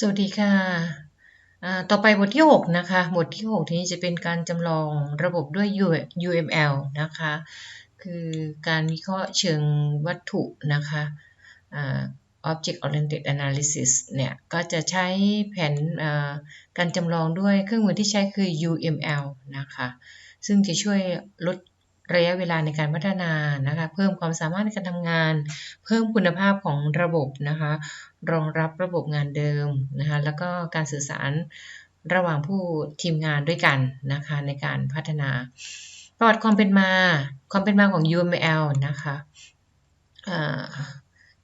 สวัสดีค่ะอ่าต่อไปบทที่ 6 นะคะ บทที่ 6 นี้จะเป็นการจำลองระบบด้วย UML นะคะ คือการวิเคราะห์เชิงวัตถุนะคะอ่า Object Oriented Analysis เนี่ย ก็จะใช้แผนการจำลองด้วยเครื่องมือที่ใช้คือ UML นะคะ ซึ่งจะช่วยลดระยะเวลาในการพัฒนานะคะ เพิ่มความสามารถในการทำงาน เพิ่มคุณภาพของระบบนะคะ รองรับระบบงานเดิมนะคะแล้วก็การสื่อสารระหว่างผู้ทีมงานด้วยกันนะคะในการพัฒนาประวัติความเป็นมาความเป็นมาของ UML นะคะ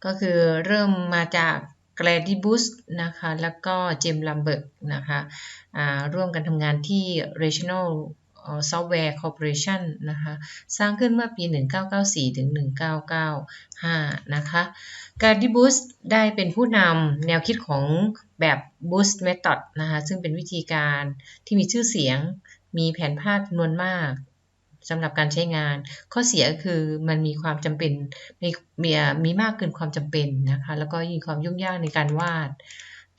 ก็คือเริ่มมาจากแกลดิบุสนะคะแล้วก็เจมลัมเบิร์กนะคะร่วมกันทำงานที่ Regional Software Corporation นะคะ สร้างขึ้นเมื่อปี 1994 ถึง 1995 นะคะ การดิบูสได้เป็นผู้นำแนวคิดของแบบ Boost Method นะคะ ซึ่งเป็นวิธีการที่มีชื่อเสียง มีแผนภาพจำนวนมากสำหรับการใช้งาน ข้อเสียคือมันมีความจำเป็น มีมีมีมากเกินความจำเป็นนะคะ แล้วก็มีความยุ่งยากในการวาด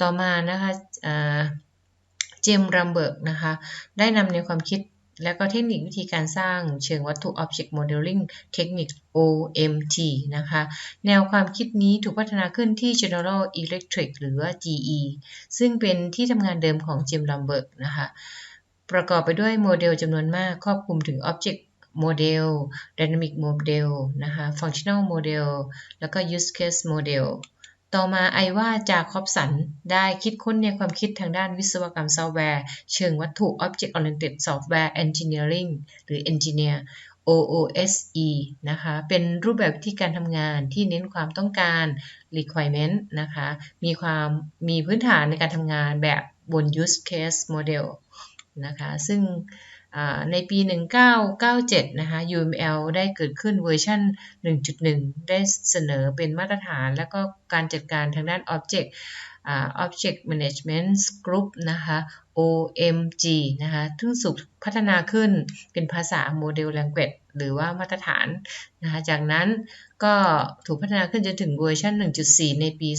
ต่อมานะคะเจมรัมเบิร์กนะคะ ได้นำแนวความคิด และก็เทคนิควิธีการสร้างเชิงวัตถุ Object Modeling Technique OMT นะคะ แนวความคิดนี้ถูกพัฒนาขึ้นที่ General Electric หรือว่า GE ซึ่งเป็นที่ทำงานเดิมของจิมลัมเบิร์กนะคะ ประกอบไปด้วยโมเดลจำนวนมากครอบคลุมถึง Object Model Dynamic Model นะคะ Functional Model แล้วก็ Use Case Model ต่อมาไอว่าจากคอบสัน ได้คิดค้นในความคิดทางด้านวิศวกรรมซอฟต์แวร์ เชิงวัตถุ Object Oriented Software Engineering หรือ Engineer OOSE นะคะ เป็นรูปแบบวิธีการทำงานที่เน้นความต้องการ requirement นะคะ มีความมีพื้นฐานในการทำงานแบบบน use case model นะคะ ซึ่ง ในปี 1997 นะคะ UML ได้เกิดขึ้นเวอร์ชัน1.1 ได้เสนอเป็นมาตรฐาน และก็การจัดการทางด้าน Object Object Management Group นะคะ OMG นะคะซึ่งสุกพัฒนาขึ้นเป็นภาษา Model Language หรือว่ามาตรฐานนะคะจากนั้นก็ถูกพัฒนาขึ้นจนถึงเวอร์ชัน1.4 ในปี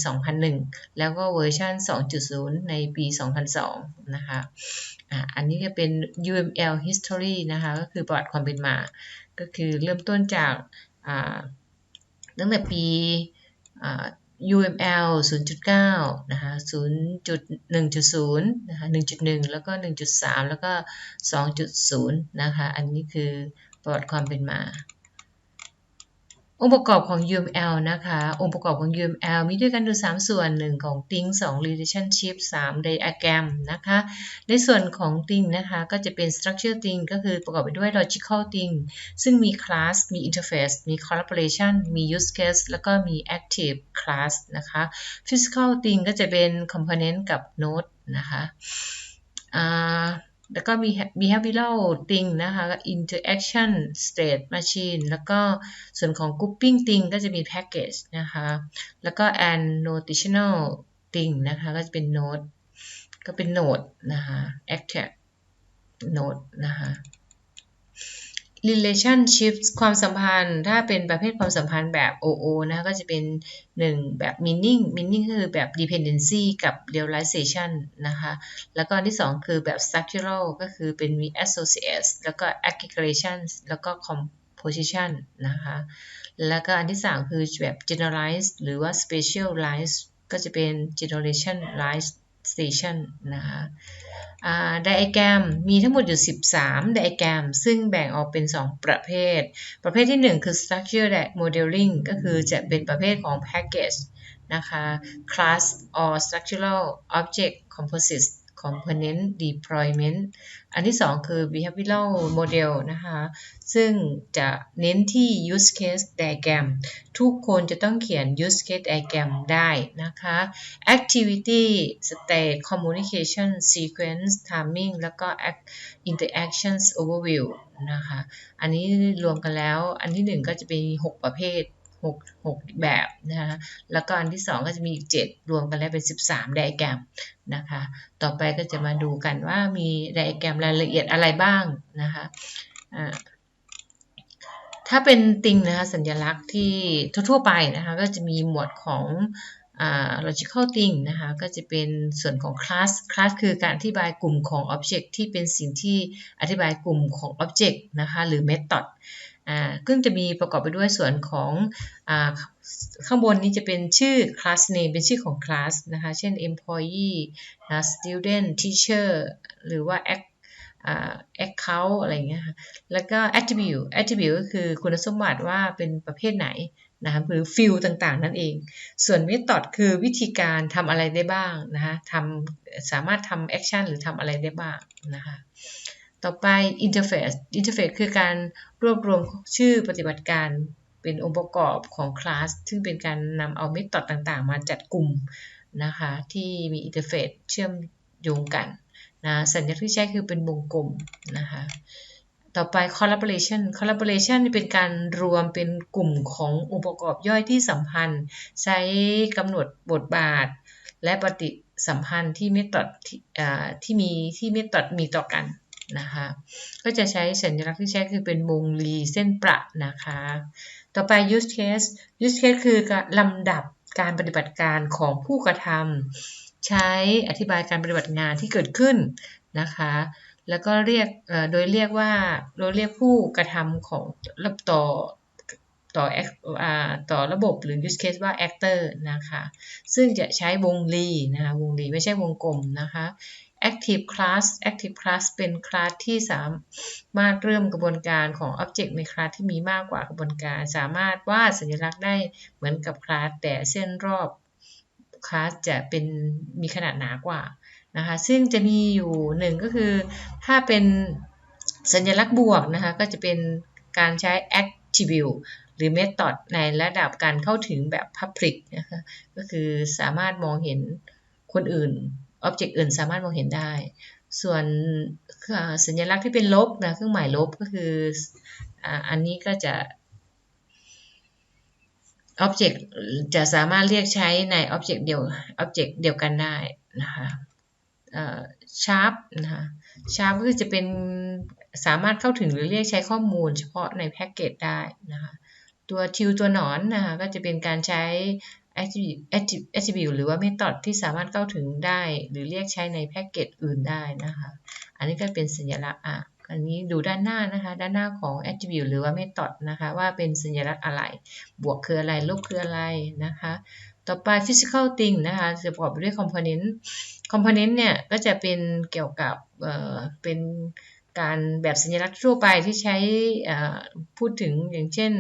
2001 แล้วก็เวอร์ชัน2.0 ในปี 2002 นะคะ อันนี้จะเป็น UML history นะคะก็คือประวัติความเป็นมา ก็คือเริ่มต้นจากตั้งแต่ปี UML 0.9 นะคะ 0.1.0 นะคะ 1.1 แล้วก็ 1.3 แล้วก็ 2.0 นะคะ อันนี้คือประวัติความเป็นมา องค์ประกอบของ UML นะคะ องค์ประกอบของ UML มีด้วยกันดู 3 ส่วน 1 ของ Think 2 Relationship 3 Diagram นะคะ ในส่วนของ Think นะคะก็จะเป็น Structure Think ก็คือประกอบไปด้วย Logical Think ซึ่งมี Class มี Interface มี Collaboration มี Use Case แล้วก็มี Active Class นะคะ Physical Think ก็จะเป็น Component กับ Node นะคะ แล้วก็มี behavioral thing นะคะ interaction state machine แล้วก็ส่วนของ grouping thing ก็จะมี package นะคะ แล้วก็ and notational thing นะคะ ก็จะเป็น node ก็เป็น node นะคะ active node นะคะ relationships ความสัมพันธ์ ถ้าเป็นประเภทความสัมพันธ์แบบ OO นะก็จะเป็น 1 แบบ meaning meaning คือแบบ dependency กับ realization นะคะแล้วก็ที่ 2 คือแบบ structural ก็คือเป็นมี associates แล้วก็ aggregations แล้วก็ composition นะคะแล้วก็อันที่ 3 คือแบบ generalized หรือว่า specialized ก็จะเป็น generalized station นะคะไดอะแกรมมีทั้งหมดอยู่ 13 ไดอะแกรม ซึ่งแบ่งออกเป็น 2 ประเภท ประเภทที่ 1 คือ structure modeling ก็คือจะเป็นประเภทของ package นะคะ class or structural object composites component deployment อันที่2คือ behavioral model นะคะ ซึ่งจะเน้นที่ use case diagram ทุกคนจะต้องเขียน use case diagram ได้นะคะ activity state communication sequence timing แล้วก็ interactions overview นะคะ อันนี้รวมกันแล้ว อันที่1ก็จะเป็น 6 ประเภท 6 6 แบบนะคะแล้วก็อันที่ 2 ก็จะมีอีก 7 รวมกันแล้วเป็น 13 ไดอะแกรมนะคะ ต่อไปก็จะมาดูกันว่ามีไดอะแกรมรายละเอียดอะไรบ้างนะคะถ้าเป็นติงนะคะสัญลักษณ์ที่ทั่วๆไปนะคะก็จะมีหมวดของอ logical thing นะคะก็จะเป็นส่วนของ class class คือการอธิบายกลุ่มของ object ที่เป็นสิ่งที่อธิบายกลุ่มของ object นะคะหรือ method อ่าซึ่งจะมีประกอบไปด้วยส่วนของอ่าข้างบนนี้จะเป็นชื่อ class name เป็นชื่อของ class นะคะ เช่น employee นะ student teacher หรือว่า act account อะไรเงี้ยค่ะ แล้วก็ attribute attribute ก็คือคุณสมบัติว่าเป็นประเภทไหนนะคะหรือ field ต่างๆ นั่นเอง ส่วน method คือวิธีการทำอะไรได้บ้างนะคะทำสามารถทำ action หรือทำอะไรได้บ้างนะคะ ต่อไป interface interface คือการรวบรวมชื่อปฏิบัติการเป็นองค์ประกอบของคลาส ซึ่งเป็นการนำเอา method ต่างๆ มาจัดกลุ่มนะคะที่มี interface เชื่อมโยงกันนะสัญลักษณ์ที่ใช้คือเป็นวงกลมนะคะต่อไป collaboration collaboration นี่เป็นการรวมเป็นกลุ่มขององค์ประกอบย่อยที่สัมพันธ์ ใช้กำหนดบทบาท และปฏิสัมพันธ์ที่เมธอดที่ที่มีที่เมธอดมีต่อกัน นะคะก็จะใช้สัญลักษณ์ที่ใช้คือเป็นวงรีเส้นประนะคะ ต่อไป use case use case คือลำดับการปฏิบัติการของผู้กระทำใช้อธิบายการปฏิบัติงานที่เกิดขึ้นนะคะแล้วก็เรียกโดยเรียกว่าโดยเรียกผู้กระทำของระบต่อต่อต่อระบบหรือ use case ว่า actor นะคะ ซึ่งจะใช้วงรีนะคะวงรีไม่ใช่วงกลมนะคะ active class active class เป็นคลาสที่สามารถเริ่มกระบวนการของ object ในคลาสที่มีมากกว่ากระบวนการ สามารถวาดสัญลักษณ์ได้เหมือนกับคลาสแต่เส้นรอบคลาสจะเป็นมีขนาดหนากว่านะคะซึ่งจะมีอยู่หนึ่งก็คือ ถ้าเป็นสัญลักษณ์บวกนะคะก็จะเป็นการใช้ attribute หรือ method ในระดับการเข้าถึงแบบ public นะคะก็คือสามารถมองเห็นคนอื่น object อื่นสามารถมองเห็นได้ ส่วนสัญลักษณ์ที่เป็นลบนะเครื่องหมายลบก็คืออันนี้ก็จะ object จะสามารถเรียกใช้ใน object เดียว object เดียวกันได้นะคะ sharp นะคะ sharp ก็คือจะเป็นสามารถเข้าถึงหรือเรียกใช้ข้อมูลเฉพาะในแพ็กเกจได้นะคะตัวทิวตัวหนอนนะคะก็จะเป็นการใช้ attribute หรือว่า method ที่สามารถเข้าถึงได้ หรือเรียกใช้ในแพ็กเกจอื่นได้นะคะ อันนี้ก็เป็นสัญลักษณ์อะอันนี้ดูด้านหน้านะคะ ด้านหน้าของ attribute หรือว่า method นะคะ ว่าเป็นสัญลักษณ์อะไร บวกคืออะไร ลบคืออะไรนะคะ ต่อไป physical thing นะคะจะประกอบไปด้วย component component เนี่ย ก็จะเป็นเกี่ยวกับเอ่อเป็นการแบบสัญลักษณ์ทั่วไปที่ใช้พูดถึงอย่างเช่น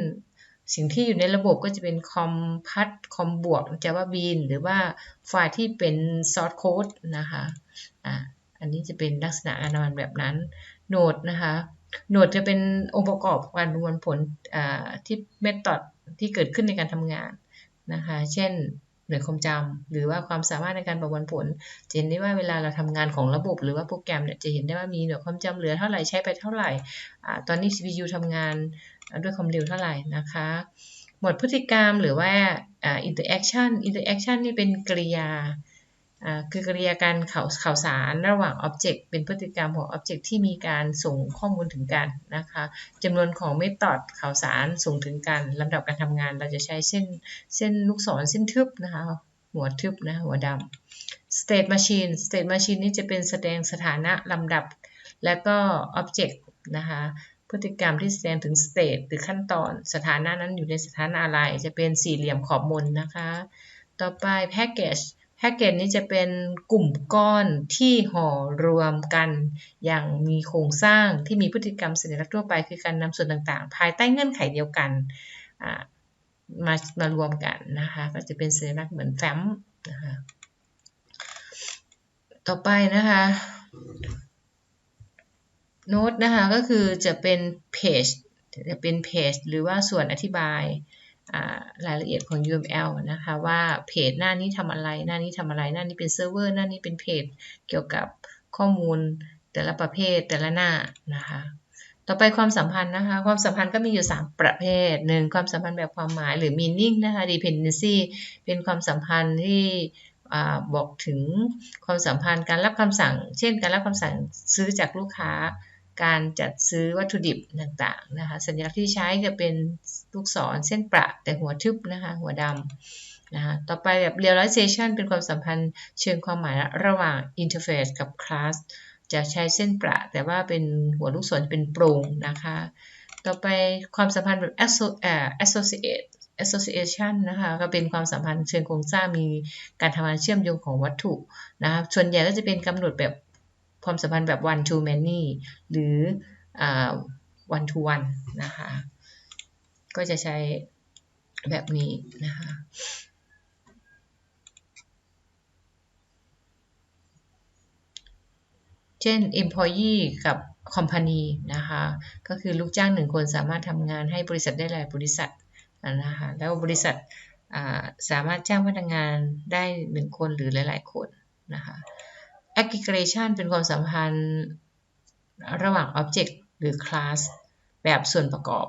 สิ่งที่อยู่ในระบบก็จะเป็นคอมพัดคอมบวกจะว่าบีนหรือว่าไฟล์ที่เป็นซอร์สโค้ดนะคะอ่าอันนี้จะเป็นลักษณะการทำงานแบบนั้นโนดนะคะโนดจะเป็นองค์ประกอบการประมวลผลที่เมธอดที่เกิดขึ้นในการทำงานนะคะเช่นหน่วยความจำหรือว่าความสามารถในการประมวลผลจะเห็นได้ว่าเวลาเราทำงานของระบบหรือว่าโปรแกรมเนี่ยจะเห็นได้ว่ามีหน่วยความจำเหลือเท่าไหร่ใช้ไปเท่าไหร่ตอนนี้ CPU ทำงาน ด้วยความเร็วเท่าไหร่นะคะ หมดพฤติกรรมหรือว่า interaction interaction นี่เป็นกริยาคือกริยาการข่าวข่าวสารระหว่าง object เป็นพฤติกรรมของ object ที่มีการส่งข้อมูลถึงกันนะคะจำนวนของ method ข่าวสารส่งถึงกันลำดับการทำงานเราจะใช้เส้นเส้นลูกศรเส้นทึบนะคะหัวทึบนะหัวดำ state machine state machine นี่จะเป็นแสดงสถานะลำดับ และก็ object นะคะ พฤติกรรมที่แสดงถึง state หรือขั้นตอน สถานะนั้นอยู่ในสถานะอะไร จะเป็นสี่เหลี่ยมขอบมนนะคะ ต่อไป package แพ็กเกจนี้จะเป็นกลุ่มก้อนที่ห่อรวมกัน อย่างมีโครงสร้างที่มีพฤติกรรมสัญลักษณ์ทั่วไป คือการนำส่วนต่างๆ ภายใต้เงื่อนไขเดียวกันมามารวมกันนะคะก็จะเป็นสัญลักษณ์เหมือนแฟ้มนะคะต่อไปนะคะ โน้ตนะคะก็คือจะเป็นเพจจะเป็นเพจหรือว่าส่วนอธิบายรายละเอียดของ UML นะคะว่าเพจหน้านี้ทำอะไร หน้านี้ทำอะไร หน้านี้เป็นเซิร์ฟเวอร์ หน้านี้เป็นเพจเกี่ยวกับข้อมูลแต่ละประเภทแต่ละหน้านะคะต่อไปความสัมพันธ์นะคะความสัมพันธ์ก็มีอยู่ 3 ประเภทหนึ่งความสัมพันธ์แบบความหมายหรือ meaning นะคะ dependency เป็นความสัมพันธ์ที่บอกถึงความสัมพันธ์การรับคำสั่ง เช่น การรับคำสั่งซื้อจากลูกค้า การจัดซื้อวัตถุดิบต่างๆนะคะสัญลักษณ์ที่ใช้จะเป็นลูกศรเส้นประแต่หัวทึบนะคะหัวดำนะคะต่อไปแบบ realization เป็นความสัมพันธ์เชิงความหมายระหว่าง interface กับ class จะใช้เส้นประแต่ว่าเป็นหัวลูกศรเป็นโปร่งนะคะต่อไปความสัมพันธ์แบบ associate association นะคะก็เป็นความสัมพันธ์เชิงโครงสร้างมีการทำงานเชื่อมโยงของวัตถุนะคะส่วนใหญ่ก็จะเป็นกำหนดแบบ ความสัมพันธ์แบบ one to many หรือ one to one นะคะ ก็จะใช้แบบนี้นะคะเช่น employee กับ company นะคะ ก็คือลูกจ้างหนึ่งคนสามารถทำงานให้บริษัทได้หลายบริษัทนะคะ แล้วบริษัทสามารถจ้างพนักงานได้หนึ่งคนหรือหลาย ๆ คนนะคะ aggregation เป็นความสัมพันธ์ระหว่าง object หรือ class แบบส่วนประกอบ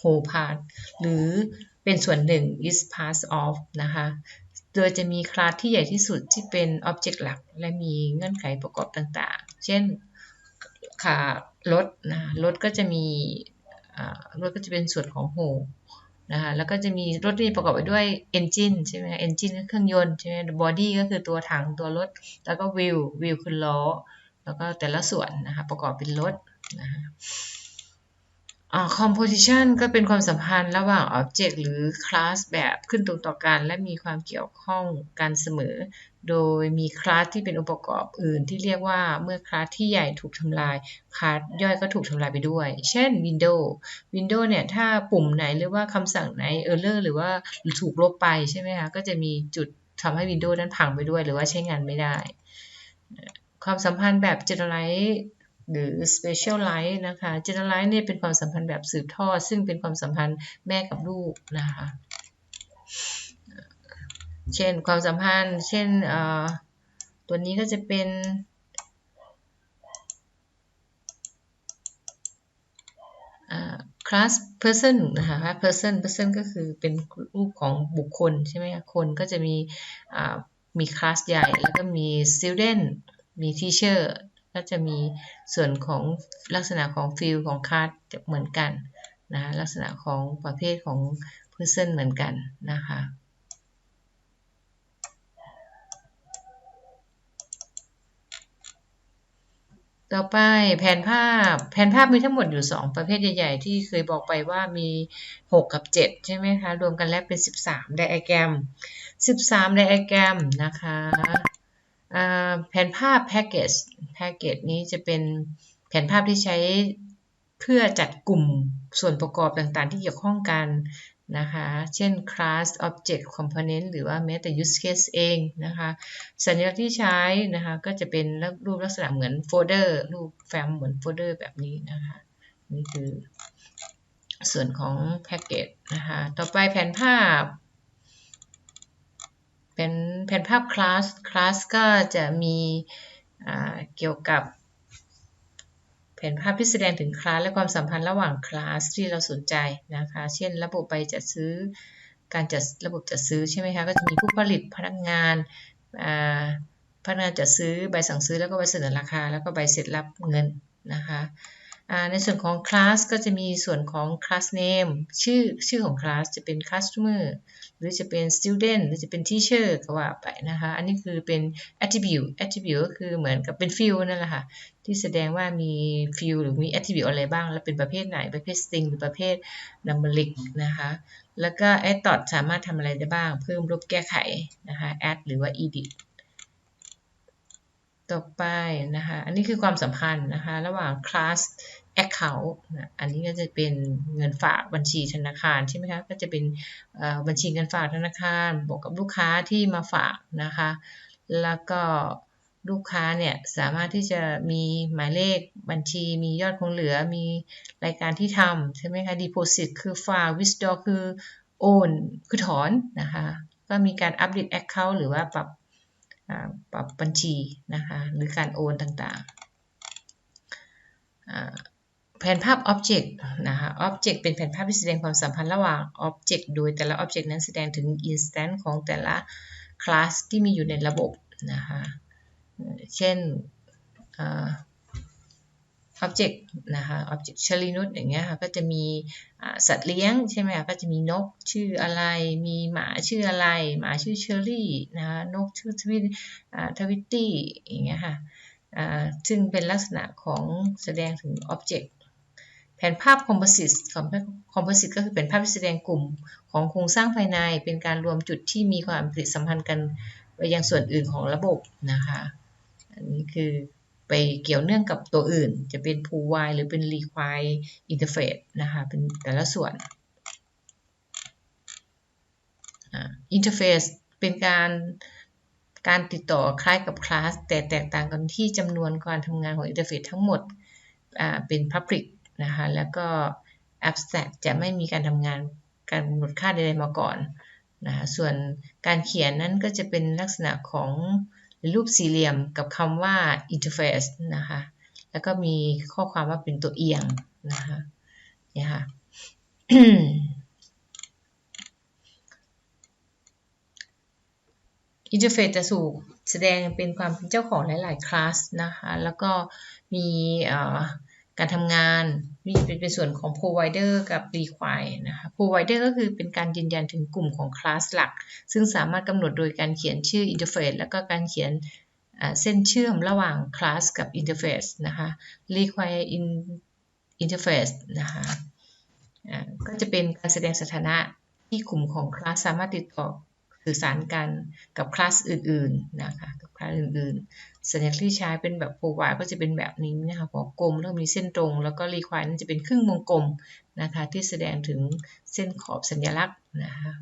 whole part หรือเป็นส่วนหนึ่ง is part of นะคะ โดยจะมีคลาสที่ใหญ่ที่สุดที่เป็น object หลัก และมีเงื่อนไขประกอบต่างๆ เช่นขารถนะรถก็จะมีรถก็จะเป็นส่วนของ whole นะคะแล้วก็จะมีรถที่ประกอบไปด้วย engine ใช่ไหม engine ก็เครื่องยนต์ใช่ไหม body ก็คือตัวถังตัวรถ แล้วก็ wheel wheel คือล้อ แล้วก็แต่ละส่วนนะคะประกอบเป็นรถนะคะ composition ก็เป็นความสัมพันธ์ระหว่าง object หรือ class แบบขึ้นตรงต่อกัน และมีความเกี่ยวข้องกันเสมอ โดยมีคลาสที่เป็นองค์ประกอบอื่นที่เรียกว่าเมื่อคลาสที่ใหญ่ถูกทำลาย คลาสย่อยก็ถูกทำลายไปด้วย เช่น Windows Windows เนี่ย ถ้าปุ่มไหนหรือว่าคำสั่งไหน error หรือว่าถูกลบไปใช่ไหมคะ ก็จะมีจุดทำให้ Windows นั้นพังไปด้วย หรือว่าใช้งานไม่ได้ ความสัมพันธ์แบบ generalize หรือ specialize นะคะ generalize เนี่ยเป็นความสัมพันธ์แบบสืบทอด ซึ่งเป็นความสัมพันธ์แม่กับลูกนะคะ เช่นความสัมพันธ์ เช่นตัวนี้ก็จะเป็น class person นะคะ person person ก็คือเป็นรูปของบุคคลใช่ไหมคะคนก็จะมีมี class ใหญ่ แล้วก็มี student มี teacher ก็จะมีส่วนของลักษณะของฟิลของคาร์ดจะเหมือนกันนะลักษณะของประเภทของ person เหมือนกันนะคะ ต่อไปแผนภาพแผนภาพมีทั้งหมดอยู่ 2 ประเภทใหญ่ ๆ ที่เคยบอกไปว่ามี 6 กับ 7 ใช่ไหมคะ รวมกันแล้วเป็น 13 ไดอะแกรม 13 ไดอะแกรมนะคะแผนภาพแพ็กเกจแพ็กเกจนี้จะเป็นแผนภาพที่ใช้ พื่อจัดกลุ่มส่วนประกอบต่างๆ ที่เกี่ยวข้องกันนะคะ เช่น class object component หรือว่าแม้แต่ use case เองนะคะ สัญลักษณ์ที่ใช้นะคะก็จะเป็นรูปลักษณะเหมือนโฟลเดอร์รูปแฟ้มเหมือนโฟลเดอร์แบบนี้นะคะ นี่คือส่วนของแพ็กเกจนะคะ ต่อไปแผนภาพ เป็นแผนภาพคลาส คลาสก็จะมีเกี่ยวกับ เป็นภาพที่แสดงถึงคลาสและความสัมพันธ์ระหว่างคลาสที่เราสนใจนะคะ เช่น ระบบใบจัดซื้อ การจัดระบบจัดซื้อใช่ไหมคะ ก็จะมีผู้ผลิตพนักงานพนักงานจัดซื้อใบสั่งซื้อแล้วก็ใบเสนอราคา แล้วก็ใบเสร็จรับเงินนะคะ ในส่วนของคลาสก็จะมีส่วนของ class name ชื่อชื่อของคลาสจะเป็น customer หรือจะเป็น student หรือจะเป็น teacher ก็ว่าไปนะคะ อันนี้คือเป็น attribute attribute ก็คือเหมือนกับเป็น field นั่นแหละค่ะ ที่แสดงว่ามี field หรือมี attribute อะไรบ้าง แล้วเป็นประเภทไหน ประเภท string หรือประเภท numeric นะคะ แล้วก็ add dot สามารถทำอะไรได้บ้าง เพิ่มลบแก้ไขนะคะ add หรือว่า edit ต่อไปนะคะ อันนี้คือความสัมพันธ์นะคะ ระหว่าง class account นะอันนี้ก็จะเป็นเงินฝากบัญชีธนาคารใช่ไหมคะ ก็จะเป็นบัญชีเงินฝากธนาคาร บวกกับลูกค้าที่มาฝากนะคะ แล้วก็ลูกค้าเนี่ยสามารถที่จะมีหมายเลขบัญชี มียอดคงเหลือ มีรายการที่ทำใช่ไหมคะ deposit คือฝาก withdraw คือโอน คือถอนนะคะ ก็มีการอัปเดต account หรือว่าปรับ ปรับบัญชีนะคะหรือการโอนต่างๆ แผนภาพ Object นะคะ Object เป็นแผนภาพที่แสดงความสัมพันธ์ระหว่าง Object โดยแต่ละ Object นั้นแสดงถึง Instance ของแต่ละ Class ที่มีอยู่ในระบบนะคะเช่น object นะคะ object ชลินุษอย่างเงี้ยค่ะก็จะมีสัตว์เลี้ยงใช่ไหมคะก็จะมีนกชื่ออะไร มีหมาชื่ออะไร หมาชื่อเชอรี่นะคะนกชื่อทวิตทวิตตี้อย่างเงี้ยค่ะซึ่งเป็นลักษณะของแสดงถึง object แผนภาพ composite ของ composite ก็คือเป็นภาพที่แสดงกลุ่มของโครงสร้างภายใน เป็นการรวมจุดที่มีความผลิตสัมพันธ์กันไปยังส่วนอื่นของระบบนะคะ อันนี้คือ ไปเกี่ยวเนื่องกับตัวอื่น จะเป็น pull wire หรือเป็น require interface นะคะเป็นแต่ละส่วน interface เป็นการการติดต่อคล้ายกับคลาสแต่แตกต่างกันที่จำนวนการทำงานของ interface ทั้งหมดเป็น public นะคะแล้วก็ abstract จะไม่มีการทำงานการกำหนดค่าใดๆมาก่อนนะคะส่วนการเขียนนั้นก็จะเป็นลักษณะของ รูปสี่เหลี่ยมกับคำว่า interface นะคะ แล้วก็มีข้อความว่าเป็นตัวเอียงนะคะเนี่ยค่ะอินเทอร์เฟซจะสูกแสดงเป็นความเป็นเจ้าของหลาย ๆ คลาสนะคะ แล้วก็มี การทำงานมีเป็นส่วนของ provider กับ require นะคะ provider ก็คือเป็นการยืนยันถึงกลุ่มของคลาสหลัก ซึ่งสามารถกำหนดโดยการเขียนชื่อ interface แล้วก็การเขียนเส้นเชื่อมระหว่างคลาสกับ interface นะคะ require in interface นะคะก็จะเป็นการแสดงสถานะที่กลุ่มของคลาสสามารถติดต่อสื่อสารกันกับคลาสอื่นๆนะคะกับคลาสอื่นๆ สัญลักษณ์ที่ใช้เป็นแบบโปรไวก็จะเป็นแบบนี้นะคะหัวกลมแล้วมีเส้นตรง แล้วก็รีควายนั่นจะเป็นครึ่งวงกลมนะคะที่แสดงถึงเส้นขอบสัญลักษณ์นะคะ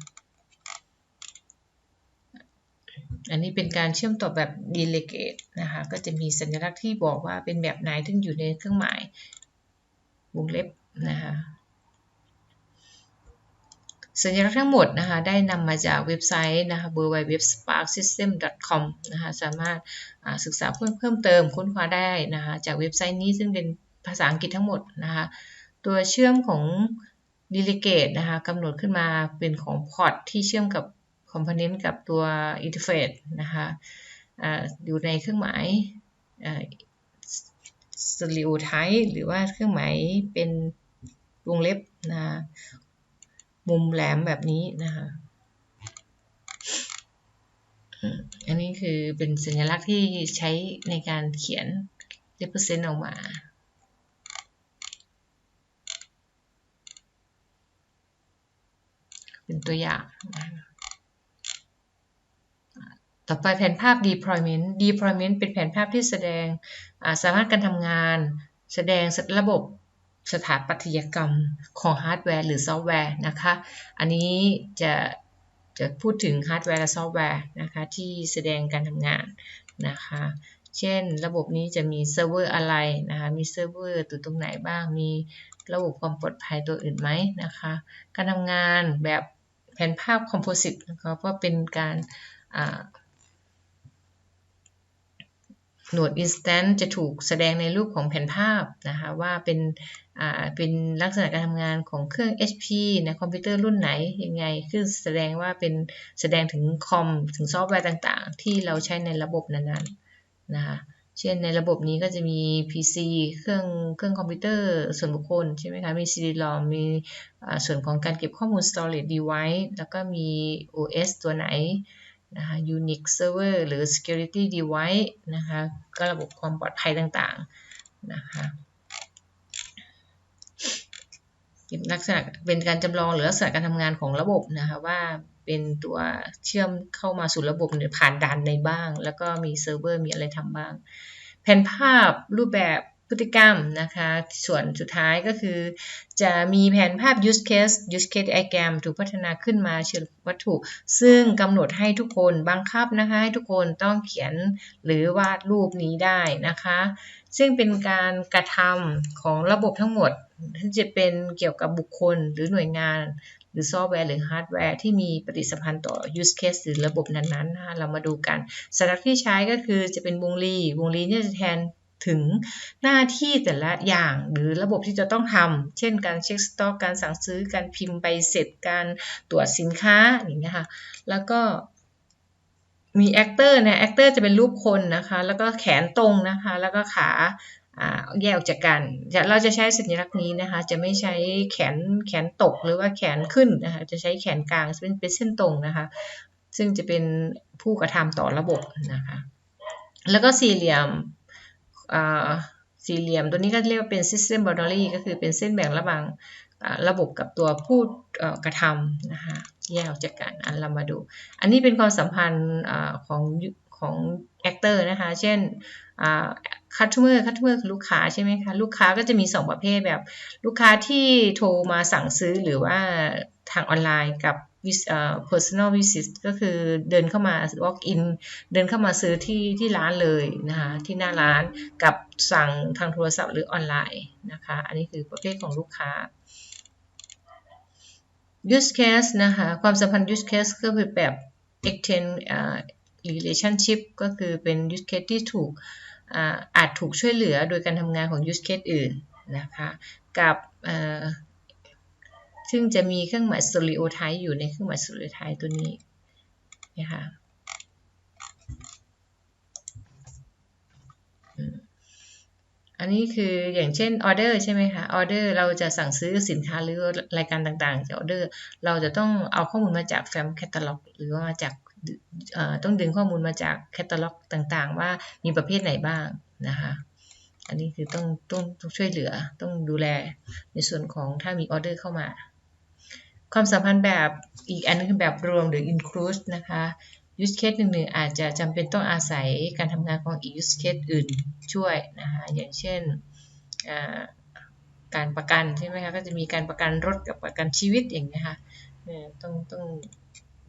อันนี้เป็นการเชื่อมต่อแบบ delegate นะคะก็จะมีสัญลักษณ์ที่บอกว่าเป็นแบบไหนที่อยู่ในเครื่องหมายวงเล็บนะคะ สัญลักษณ์ทั้งหมดนะคะได้นำมาจากเว็บไซต์นะคะ www.sparksystem.com นะคะสามารถศึกษาเพิ่มเพิ่มเติมค้นคว้าได้นะคะจากเว็บไซต์นี้ซึ่งเป็นภาษาอังกฤษทั้งหมดนะคะตัวเชื่อมของ delegate นะคะกำหนดขึ้นมาเป็นของ port ที่เชื่อมกับ component กับตัว interface นะคะอยู่ในเครื่องหมาย stereotype หรือว่าเครื่องหมายเป็นวงเล็บนะ มุมแหลมแบบนี้นะคะอันนี้คือเป็นสัญลักษณ์ที่ใช้ในการเขียน represent ออกมาเป็นตัวอย่าง ต่อไปแผนภาพ deployment deployment เป็นแผนภาพที่แสดงสามารถการทำงาน แสดงระบบ สถาปัตยกรรมของฮาร์ดแวร์หรือซอฟต์แวร์นะคะ อันนี้จะจะพูดถึงฮาร์ดแวร์และซอฟต์แวร์นะคะที่แสดงการทำงานนะคะ เช่นระบบนี้จะมีเซิร์ฟเวอร์อะไรนะคะ มีเซิร์ฟเวอร์ตัวตรงไหนบ้าง มีระบบความปลอดภัยตัวอื่นไหมนะคะ การทำงานแบบแผนภาพคอมโพสิตนะคะก็เป็นการหนวด instant จะถูกแสดงในรูปของแผ่นภาพนะคะว่าเป็น เป็นลักษณะการทำงานของเครื่อง HP นะคอมพิวเตอร์รุ่นไหนยังไงคือแสดงว่าเป็นแสดงถึงคอมถึงซอฟต์แวร์ต่างๆ ที่เราใช้ในระบบนั้นๆนะคะเช่นในระบบนี้ก็จะมี PC เครื่องเครื่องคอมพิวเตอร์ส่วนบุคคลใช่ไหมคะ มี CD-ROM มีส่วนของการเก็บข้อมูล storage device แล้วก็มี OS ตัวไหนนะคะ Unix server หรือ security device นะคะ ก็ระบบความปลอดภัยต่างๆ นะคะ ลักษณะเป็นการจำลองหรือลักษณะการทำงานของระบบนะคะว่าเป็นตัวเชื่อมเข้ามาสู่ระบบผ่านด่านในบ้าง แล้วก็มีเซิร์ฟเวอร์มีอะไรทำบ้าง แผนภาพรูปแบบ พฤติกรรมนะคะ ส่วนสุดท้ายก็คือ จะมีแผนภาพ use case use case diagram ถูกพัฒนาขึ้นมาเชิงวัตถุ ซึ่งกำหนดให้ทุกคนบังคับนะคะ ให้ทุกคนต้องเขียนหรือวาดรูปนี้ได้นะคะ ซึ่งเป็นการกระทำของระบบทั้งหมดที่จะเป็นเกี่ยวกับบุคคลหรือหน่วยงานหรือซอฟต์แวร์หรือฮาร์ดแวร์ที่มีปฏิสัมพันธ์ต่อ use case หรือระบบนั้นๆนะเรามาดูกันสัญลักษณ์ที่ใช้ก็คือจะเป็นวงรีวงรีนี่จะแทน ถึงหน้าที่แต่ละอย่างหรือระบบที่จะต้องทำเช่นการเช็คสต็อกการสั่งซื้อการพิมพ์ใบเสร็จการตรวจสินค้าอย่างเงี้ยค่ะแล้วก็มีแอคเตอร์เนี่ยแอคเตอร์จะเป็นรูปคนนะคะแล้วก็แขนตรงนะคะแล้วก็ขาแยกออกจากกัน เราจะใช้สัญลักษณ์นี้นะคะ จะไม่ใช้แขนแขนตกหรือว่าแขนขึ้นนะคะ จะใช้แขนกลางเป็นเป็นเส้นตรงนะคะ ซึ่งจะเป็นผู้กระทำต่อระบบนะคะ แล้วก็สี่เหลี่ยม สี่เหลี่ยม ตัวนี้ก็เรียกว่าเป็น system boundary ก็คือเป็นเส้นแบ่งระหว่างระบบกับตัวผู้กระทำนะคะแยกออกจากกันอันเรามาดู อันนี้เป็นความสัมพันธ์ของของ actor นะคะ เช่น customer customer คือลูกค้าใช่ไหมคะ ลูกค้าก็จะมี 2 ประเภทแบบ ลูกค้าที่โทรมาสั่งซื้อหรือว่าทางออนไลน์กับ personal visit ก็คือเดินเข้ามา walk in เดินเข้ามาซื้อที่ที่ร้านเลยนะคะที่หน้าร้านกับสั่งทางโทรศัพท์หรือออนไลน์นะคะอันนี้คือประเภทของลูกค้า use case นะคะความสัมพันธ์ use case ก็คือแบบ extend relationship ก็คือเป็น use case ที่ถูกอาจถูกช่วยเหลือโดยการทำงานของ use case อื่นนะคะกับ ซึ่งจะมีเครื่องหมาย stereotype อยู่ในเครื่องหมาย stereotype ตัวนี้นะคะอันนี้คืออย่างเช่นออเดอร์ใช่ไหมคะออเดอร์เราจะสั่งซื้อสินค้าหรือรายการต่างๆจากออเดอร์ เราจะต้องเอาข้อมูลมาจากแฟ้มแคตตาล็อก หรือว่ามาจากต้องดึงข้อมูลมาจากแคตตาล็อกต่างๆ ว่ามีประเภทไหนบ้างนะคะอันนี้คือต้องต้องช่วยเหลือต้องดูแลในส่วนของถ้ามีออเดอร์เข้ามา ความสัมพันธ์แบบอีกอันนึงคือแบบรวมหรือ include นะคะ use case หนึ่งๆอาจจะจำเป็นต้องอาศัยการทำงานของอีก use case อื่นช่วยนะคะอย่างเช่นการประกันใช่ไหมคะก็จะมีการประกันรถกับประกันชีวิตอย่างนี้ค่ะต้องต้อง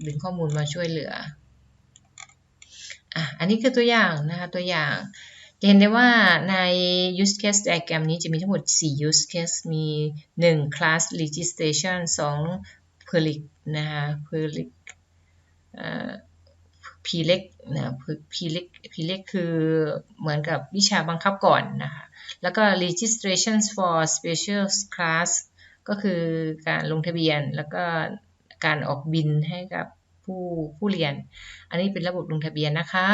ดึงข้อมูลมาช่วยเหลืออะอันนี้คือตัวอย่างนะคะตัวอย่าง เห็นได้ว่าใน use case diagram นี้จะมีทั้งหมด 4 use case มี 1 class registration 2 public นะคะ public พีเล็กนะพีเล็กพีเล็กคือเหมือนกับวิชาบังคับก่อนนะคะ แล้วก็ registration for special class ก็คือการลงทะเบียนแล้วก็การออกบินให้กับ ผู้ผู้เรียน อันนี้เป็นระบบลงทะเบียนนะคะ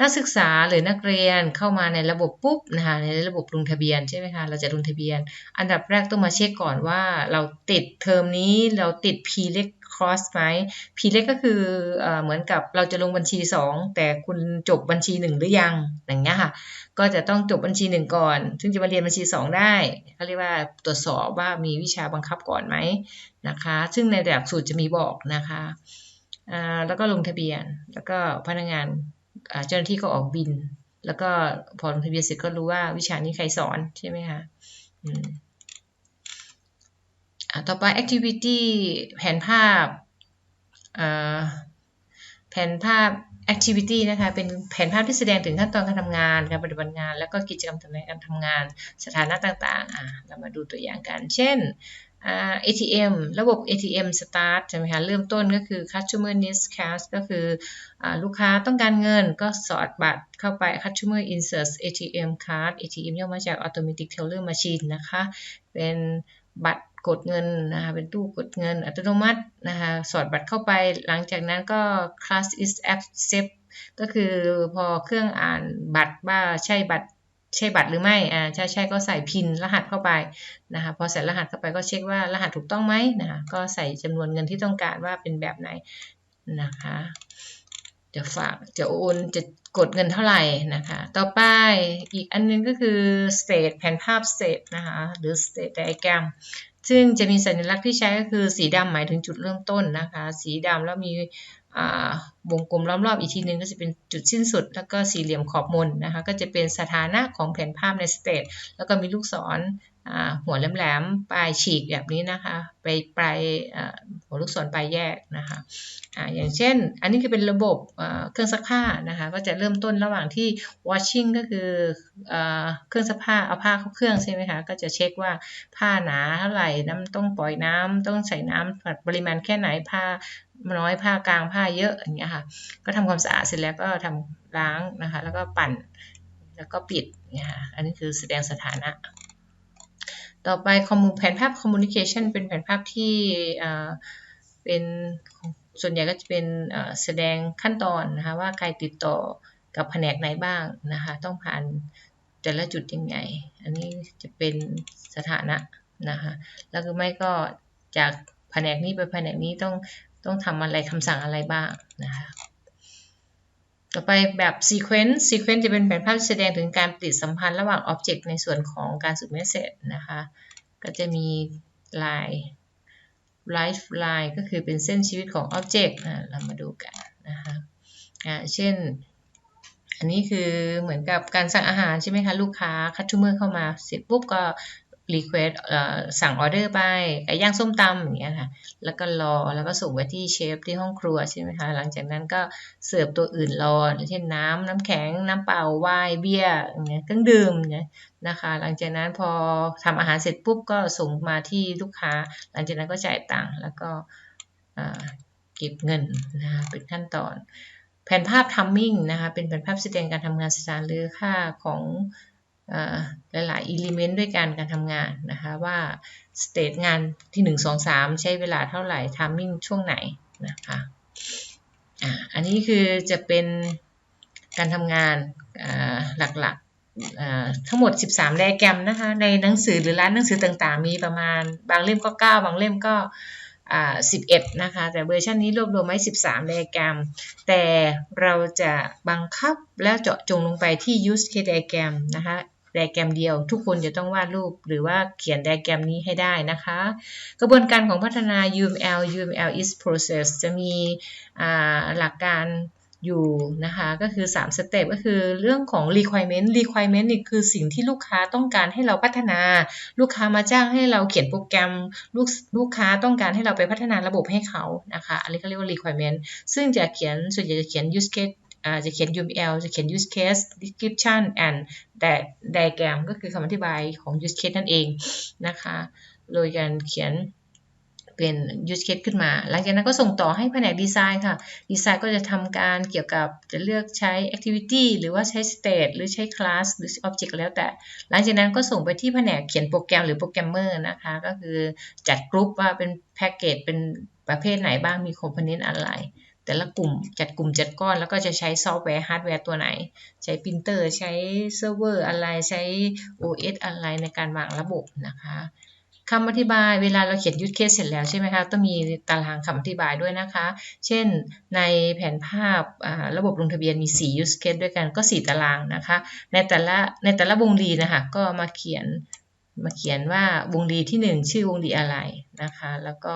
นักศึกษาหรือนักเรียนเข้ามาในระบบปุ๊บนะคะในระบบลงทะเบียนใช่ไหมคะเราจะลงทะเบียน อันดับแรกต้องมาเช็คก่อนว่าเราติดเทอมนี้เราติด P เล็ก cross ไหม P เล็กก็คือเหมือนกับเราจะลงบัญชี 2 แต่คุณจบบัญชี 1 หรือยังอย่างเงี้ยค่ะ ก็จะต้องจบบัญชี 1 ก่อนซึ่งจะมาเรียนบัญชี 2 ได้เขาเรียกว่าตรวจสอบว่ามีวิชาบังคับก่อนไหมนะคะ ซึ่งในหลักสูตรจะมีบอกนะคะ แล้วก็ลงทะเบียน แล้วก็พนักงานเจ้าหน้าที่ก็ออกบิน แล้วก็พอลงทะเบียนเสร็จก็รู้ว่าวิชานี้ใครสอนใช่ไหมคะต่อไป activity แผนภาพแผนภาพ activity นะคะ เป็นแผนภาพที่แสดงถึงขั้นตอนการทำงาน การปฏิบัติงาน แล้วก็กิจกรรมในการทำงาน สถานะต่างๆเรามาดูตัวอย่างกัน เช่น ATM ระบบ ATM start ใช่ไหมคะ เริ่มต้นก็คือ customer needs cash ก็คืออลูกค้าต้องการเงินก็สอดบัตรเข้าไป customer inserts ATM card ATM ย่อมาจาก automatic teller machine นะคะ เป็นบัตรกดเงินนะคะเป็นตู้กดเงินอัตโนมัตินะคะสอดบัตรเข้าไป หลังจากนั้นก็ class is accept ก็คือพอเครื่องอ่านบัตรว่าใช่บัตร ใช่บัตรหรือไม่อ่าใช่ใช่ก็ใส่พินรหัสเข้าไปนะคะพอใส่รหัสเข้าไปก็เช็คว่ารหัสถูกต้องไหมนะคะก็ใส่จำนวนเงินที่ต้องการว่าเป็นแบบไหนนะคะจะฝากจะโอนจะกดเงินเท่าไหร่นะคะ ต่อไปอีกอันนึงก็คือ state แผนภาพ state นะคะหรือ state diagram ซึ่งจะมีสัญลักษณ์ที่ใช้ก็คือสีดำหมายถึงจุดเริ่มต้นนะคะ สีดำแล้วมี วงกลมล้อมรอบอีกทีนึงก็จะเป็นจุดสิ้นสุด แล้วก็สี่เหลี่ยมขอบมนนะคะก็จะเป็นสถานะของแผนภาพในสเตตแล้วก็มีลูกศรหัวแหลมๆปลายฉีกแบบนี้นะคะไปปลายหัวลูกศรปลายแยกนะคะอย่างเช่น อันนี้คือเป็นระบบเครื่องซักผ้านะคะก็จะเริ่มต้นระหว่างที่ washing ก็คือเครื่องซักผ้าเอาผ้าเข้าเครื่องใช่ไหมคะก็จะเช็คว่าผ้าหนาเท่าไหร่น้ำต้องปล่อยน้ำต้องใส่น้ำปริมาณแค่ไหนผ้า น้อยผ้ากลางผ้าเยอะอย่างเงี้ยค่ะ ก็ทำความสะอาดเสร็จแล้วก็ทำล้างนะคะ แล้วก็ปั่นแล้วก็ปิดเนี่ยค่ะอันนี้คือแสดงสถานะ ต่อไปคอมมูแผนภาพคอมมูนิเคชันเป็นแผนภาพที่เป็นส่วนใหญ่ก็จะเป็นแสดงขั้นตอนนะคะว่าใครติดต่อกับแผนกไหนบ้างนะคะต้องผ่านแต่ละจุดยังไง อันนี้จะเป็นสถานะนะคะแล้วก็ไม่ก็จากแผนกนี้ไปแผนกนี้ต้อง ต้องทำอะไรคำสั่งอะไรบ้างนะคะต่อไปแบบ sequence sequence จะเป็นแผนภาพที่แสดงถึงการปฏิสัมพันธ์ระหว่าง object ในส่วนของการสืบเมสเซจนะคะ ก็จะมีลาย life line ก็คือเป็นเส้นชีวิตของ object นะเรามาดูกันนะคะอ่าเช่น อันนี้คือเหมือนกับการสั่งอาหารใช่ไหมคะ ลูกค้า customer เข้ามาเสร็จปุ๊บก็ request สั่งออเดอร์ไปไก่ย่างส้มตำอย่างเงี้ยค่ะ แล้วก็รอแล้วก็ส่งไปที่เชฟที่ห้องครัวใช่ไหมคะ หลังจากนั้นก็เสิร์ฟตัวอื่นรอเช่นน้ำน้ำแข็งน้ำเปล่าไวน์เบียร์อย่างเงี้ยเครื่องดื่มเนี่ยนะคะ หลังจากนั้นพอทำอาหารเสร็จปุ๊บก็ส่งมาที่ลูกค้า หลังจากนั้นก็จ่ายตังค์แล้วก็เก็บเงินนะคะเป็นขั้นตอน แผนภาพทัมมิ่งนะคะเป็นแผนภาพแสดงการทำงานสถานหรือค่าของ หลายๆอิเลเมนต์ด้วยกันการทำงานนะคะว่าสเตทงานที่ 1 2 3 ใช้เวลาเท่าไหร่ทามมิ่งช่วงไหนนะคะอ่าอันนี้คือจะเป็นการทำงานหลักๆทั้งหมด 13 ไดแกรมนะคะในหนังสือหรือร้านหนังสือต่างๆ มีประมาณบางเล่มก็ 9 บางเล่มก็11 นะคะ แต่เวอร์ชันนี้รวบรวมไว้ 13 ไดแกรม แต่เราจะบังคับแล้วเจาะจงลงไปที่ use case diagram นะคะ ไดแกรมเดียว ทุกคนจะต้องวาดรูปหรือว่าเขียนไดแกรมนี้ให้ได้นะคะ กระบวนการของพัฒนา UML UML is process จะมีหลักการอยู่นะคะก็คือ 3 สเต็ปก็คือเรื่องของ requirement requirement นี่คือสิ่งที่ลูกค้าต้องการให้เราพัฒนา ลูกค้ามาจ้างให้เราเขียนโปรแกรม ลูกลูกค้าต้องการให้เราไปพัฒนาระบบให้เขานะคะอันนี้เขาเรียกว่า requirement ซึ่งจะเขียนส่วนใหญ่จะเขียน use case จะเขียน UML จะเขียน use case description and diagram ก็คือคำอธิบายของ use case นั่นเองนะคะโดยการเขียนเป็น use case ขึ้นมา หลังจากนั้นก็ส่งต่อให้แผนกดีไซน์ค่ะ ดีไซน์ก็จะทำการเกี่ยวกับจะเลือกใช้ activity หรือว่าใช้ state หรือใช้ class หรือ object แล้วแต่ หลังจากนั้นก็ส่งไปที่แผนกเขียนโปรแกรมหรือโปรแกรมเมอร์นะคะ ก็คือจัดกรุ๊ปว่าเป็นแพ็กเกจเป็นประเภทไหนบ้างมีคอมโพเนนต์อะไร แต่ละกลุ่มจัดกลุ่มจัดก้อน แล้วก็จะใช้ซอฟต์แวร์ฮาร์ดแวร์ตัวไหน ใช้ปรินเตอร์ใช้เซิร์ฟเวอร์อะไรใช้ OS อะไรในการวางระบบนะคะคำอธิบายเวลาเราเขียนยูทเคสเสร็จแล้วใช่ไหมคะต้องมีตารางคำอธิบายด้วยนะคะ เช่นในแผนภาพระบบลงทะเบียนมี4 use case ด้วยกันก็ 4 ตารางนะคะ ในแต่ละในแต่ละวงรีนะคะก็มาเขียนมาเขียนว่าวงรีที่ 1 ชื่อวงรีอะไรนะคะ แล้วก็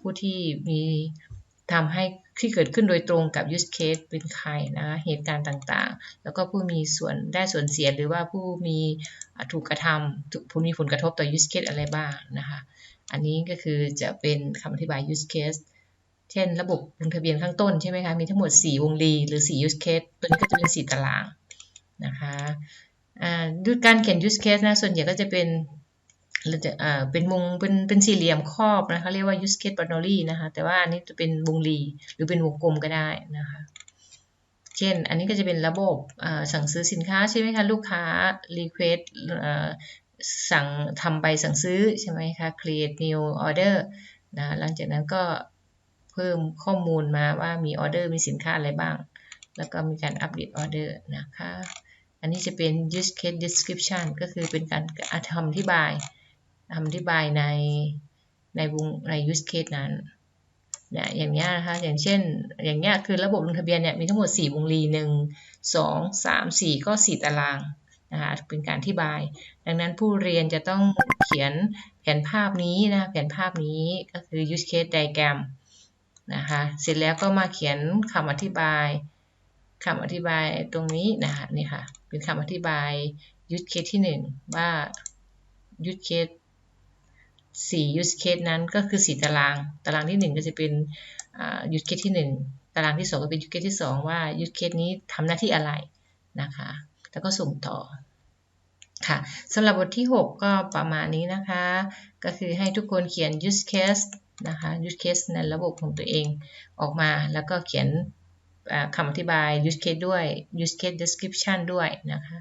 ผู้ที่มีทำให้ ที่เกิดขึ้นโดยตรงกับ use case เป็นใครนะเหตุการณ์ต่างๆ แล้วก็ผู้มีส่วนได้ส่วนเสียหรือว่าผู้มีถูกกระทำผู้มีผลกระทบต่อ use case อะไรบ้างนะคะอันนี้ก็คือจะเป็นคำอธิบาย use case เช่น ระบบลงทะเบียนข้างต้นใช่ไหมคะ มีทั้งหมด 4 วงรีหรือ 4 use case ตัวนี้ก็จะเป็น 4 ตารางนะคะด้วยการเขียน use case นะ ส่วนใหญ่ก็จะเป็น เราจะอ่าเป็นวงเป็นเป็นสี่เหลี่ยมครอบนะคะเรียกว่า use case boundary นะคะแต่ว่าอันนี้จะเป็นวงรีหรือเป็นวงกลมก็ได้นะคะเช่นอันนี้ก็จะเป็นระบบสั่งซื้อสินค้าใช่ไหมคะลูกค้า request สั่งทำใบสั่งซื้อใช่ไหมคะ create new order นะหลังจากนั้นก็เพิ่มข้อมูลมาว่ามีออเดอร์มีสินค้าอะไรบ้าง แล้วก็มีการอัปเดตออเดอร์นะคะ อันนี้จะเป็น use case description ก็คือเป็นการอธิบาย อธิบายในในวงใน use case นั้นเนี่ยอย่างเงี้ยนะคะอย่างเช่นอย่างเงี้ยคือระบบลงทะเบียนเนี่ยมีทั้งหมด 4 วงรีหนึ่งสองสามสี่ก็ 4 ตารางนะคะเป็นการอธิบาย ดังนั้นผู้เรียนจะต้องเขียนแผนภาพนี้นะแผนภาพนี้ก็คือ use case diagram นะคะเสร็จแล้วก็มาเขียนคำอธิบายคำอธิบายตรงนี้นะคะนี่ค่ะเป็นคำอธิบาย use case ที่ 1 ว่า use case 4 use case นั้นก็คือ 4 ตาราง ตารางที่ 1 ก็จะเป็น use case ที่ 1 ตารางที่ 2 ก็เป็น use case ที่ 2 ว่า use case นี้ทำหน้าที่อะไรนะคะ แล้วก็ส่งต่อค่ะสำหรับบทที่ 6 ก็ประมาณนี้นะคะ ก็คือให้ทุกคนเขียน use case นะคะ use case ในระบบของตัวเองออกมาแล้วก็เขียนคำอธิบาย use case ด้วย use case description ด้วยนะคะ